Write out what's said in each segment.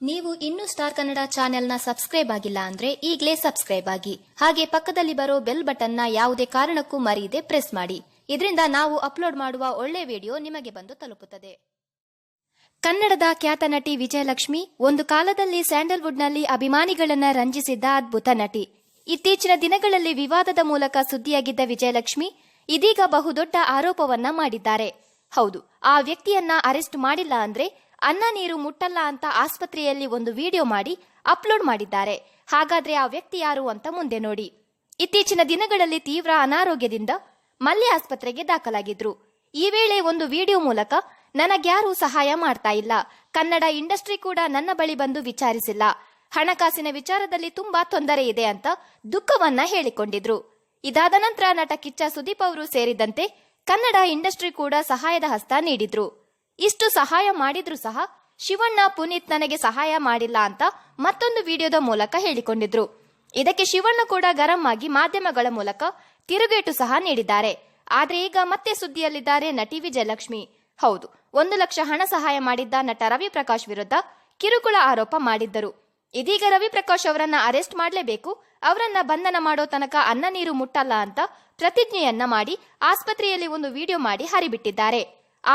ನೀವು ಇನ್ನೂ ಸ್ಟಾರ್ ಕನ್ನಡ ಚಾನೆಲ್ನ ಸಬ್ಸ್ಕ್ರೈಬ್ ಆಗಿಲ್ಲ ಅಂದ್ರೆ ಈಗಲೇ ಸಬ್ಸ್ಕ್ರೈಬ್ ಆಗಿ. ಹಾಗೆ ಪಕ್ಕದಲ್ಲಿ ಬರೋ ಬೆಲ್ ಬಟನ್ನ ಯಾವುದೇ ಕಾರಣಕ್ಕೂ ಮರೆಯದೆ ಪ್ರೆಸ್ ಮಾಡಿ. ಇದರಿಂದ ನಾವು ಅಪ್ಲೋಡ್ ಮಾಡುವ ಒಳ್ಳೆ ವಿಡಿಯೋ ನಿಮಗೆ ಬಂದು ತಲುಪುತ್ತದೆ. ಕನ್ನಡದ ಖ್ಯಾತ ನಟಿ ವಿಜಯಲಕ್ಷ್ಮಿ ಒಂದು ಕಾಲದಲ್ಲಿ ಸ್ಯಾಂಡಲ್ವುಡ್ನಲ್ಲಿ ಅಭಿಮಾನಿಗಳನ್ನ ರಂಜಿಸಿದ್ದ ಅದ್ಭುತ ನಟಿ. ಇತ್ತೀಚಿನ ದಿನಗಳಲ್ಲಿ ವಿವಾದದ ಮೂಲಕ ಸುದ್ದಿಯಾಗಿದ್ದ ವಿಜಯಲಕ್ಷ್ಮಿ ಇದೀಗ ಬಹುದೊಡ್ಡ ಆರೋಪವನ್ನ ಮಾಡಿದ್ದಾರೆ. ಹೌದು, ಆ ವ್ಯಕ್ತಿಯನ್ನ ಅರೆಸ್ಟ್ ಮಾಡಿಲ್ಲ ಅಂದ್ರೆ ಅನ್ನ ನೀರು ಮುಟ್ಟಲ್ಲ ಅಂತ ಆಸ್ಪತ್ರೆಯಲ್ಲಿ ಒಂದು ವಿಡಿಯೋ ಮಾಡಿ ಅಪ್ಲೋಡ್ ಮಾಡಿದ್ದಾರೆ. ಹಾಗಾದ್ರೆ ಆ ವ್ಯಕ್ತಿ ಯಾರು ಅಂತ ಮುಂದೆ ನೋಡಿ. ಇತ್ತೀಚಿನ ದಿನಗಳಲ್ಲಿ ತೀವ್ರ ಅನಾರೋಗ್ಯದಿಂದ ಮಲ್ಯ ಆಸ್ಪತ್ರೆಗೆ ದಾಖಲಾಗಿದ್ರು. ಈ ವೇಳೆ ಒಂದು ವಿಡಿಯೋ ಮೂಲಕ ನನಗ್ಯಾರೂ ಸಹಾಯ ಮಾಡ್ತಾ ಇಲ್ಲ. ಕನ್ನಡ ಇಂಡಸ್ಟ್ರಿ ಕೂಡ ನನ್ನ ಬಳಿ ಬಂದು ವಿಚಾರಿಸಿಲ್ಲ. ಹಣಕಾಸಿನ ವಿಚಾರದಲ್ಲಿ ತುಂಬಾ ತೊಂದರೆ ಇದೆ ಅಂತ ದುಃಖವನ್ನ ಹೇಳಿಕೊಂಡಿದ್ರು. ಇದಾದ ನಂತರ ನಟ ಕಿಚ್ಚ ಸುದೀಪ್ ಅವರು ಸೇರಿದಂತೆ ಕನ್ನಡ ಇಂಡಸ್ಟ್ರಿ ಕೂಡ ಸಹಾಯದ ಹಸ್ತ ನೀಡಿದ್ರು. ಇಷ್ಟು ಸಹಾಯ ಮಾಡಿದ್ರು ಸಹ ಶಿವಣ್ಣ ಪುನೀತ್ ನನಗೆ ಸಹಾಯ ಮಾಡಿಲ್ಲ ಅಂತ ಮತ್ತೊಂದು ವಿಡಿಯೋದ ಮೂಲಕ ಹೇಳಿಕೊಂಡಿದ್ರು. ಇದಕ್ಕೆ ಶಿವಣ್ಣ ಕೂಡ ಗರಂ ಆಗಿ ಮಾಧ್ಯಮಗಳ ಮೂಲಕ ತಿರುಗೇಟು ಸಹ ನೀಡಿದ್ದಾರೆ. ಆದ್ರೆ ಈಗ ಮತ್ತೆ ಸುದ್ದಿಯಲ್ಲಿದ್ದಾರೆ ನಟಿ ವಿಜಯಲಕ್ಷ್ಮಿ. ಹೌದು, ಒಂದು ಲಕ್ಷ ಹಣ ಸಹಾಯ ಮಾಡಿದ್ದ ನಟ ರವಿ ಪ್ರಕಾಶ್ ವಿರುದ್ಧ ಕಿರುಕುಳ ಆರೋಪ ಮಾಡಿದ್ದರು. ಇದೀಗ ರವಿ ಪ್ರಕಾಶ್ ಅವರನ್ನ ಅರೆಸ್ಟ್ ಮಾಡಲೇಬೇಕು, ಅವರನ್ನ ಬಂಧನ ಮಾಡೋ ತನಕ ಅನ್ನ ನೀರು ಮುಟ್ಟಲ್ಲ ಅಂತ ಪ್ರತಿಜ್ಞೆಯನ್ನ ಮಾಡಿ ಆಸ್ಪತ್ರೆಯಲ್ಲಿ ಒಂದು ವಿಡಿಯೋ ಮಾಡಿ ಹರಿಬಿಟ್ಟಿದ್ದಾರೆ.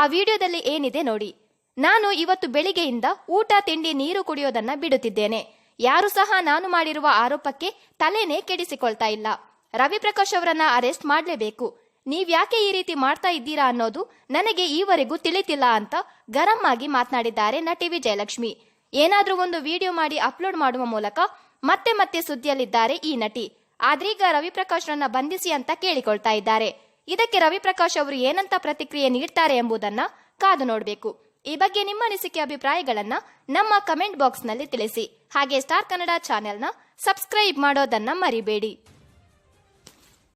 ಆ ವಿಡಿಯೋದಲ್ಲಿ ಏನಿದೆ ನೋಡಿ. ನಾನು ಇವತ್ತು ಬೆಳಿಗ್ಗೆಯಿಂದ ಊಟ, ತಿಂಡಿ, ನೀರು ಕುಡಿಯೋದನ್ನ ಬಿಡುತ್ತಿದ್ದೇನೆ. ಯಾರು ಸಹ ನಾನು ಮಾಡಿರುವ ಆರೋಪಕ್ಕೆ ತಲೆನೇ ಕೆಡಿಸಿಕೊಳ್ತಾ ಇಲ್ಲ. ರವಿಪ್ರಕಾಶ್ ಅವರನ್ನ ಅರೆಸ್ಟ್ ಮಾಡಲೇಬೇಕು. ನೀವ್ಯಾಕೆ ಈ ರೀತಿ ಮಾಡ್ತಾ ಇದ್ದೀರಾ ಅನ್ನೋದು ನನಗೆ ಈವರೆಗೂ ತಿಳಿತಿಲ್ಲ ಅಂತ ಗರಂ ಆಗಿ ಮಾತನಾಡಿದ್ದಾರೆ ನಟಿ ವಿಜಯಲಕ್ಷ್ಮಿ. ಏನಾದ್ರೂ ಒಂದು ವಿಡಿಯೋ ಮಾಡಿ ಅಪ್ಲೋಡ್ ಮಾಡುವ ಮೂಲಕ ಮತ್ತೆ ಮತ್ತೆ ಸುದ್ದಿಯಲ್ಲಿದ್ದಾರೆ ಈ ನಟಿ. ಆದ್ರೀಗ ರವಿಪ್ರಕಾಶ್ ರನ್ನ ಬಂಧಿಸಿ ಅಂತ ಕೇಳಿಕೊಳ್ತಾ ಇದ್ದಾರೆ. ಇದಕ್ಕೆ ರವಿಪ್ರಕಾಶ್ ಅವರು ಏನಂತ ಪ್ರತಿಕ್ರಿಯೆ ನೀಡ್ತಾರೆ ಎಂಬುದನ್ನ ಕಾದು ನೋಡಬೇಕು. ಈ ಬಗ್ಗೆ ನಿಮ್ಮ ಅನಿಸಿಕೆ ಅಭಿಪ್ರಾಯಗಳನ್ನ ನಮ್ಮ ಕಮೆಂಟ್ ಬಾಕ್ಸ್ನಲ್ಲಿ ತಿಳಿಸಿ. ಹಾಗೆ ಸ್ಟಾರ್ ಕನ್ನಡ ಚಾನೆಲ್ನ ಸಬ್ಸ್ಕ್ರೈಬ್ ಮಾಡೋದನ್ನ ಮರಿಬೇಡಿ.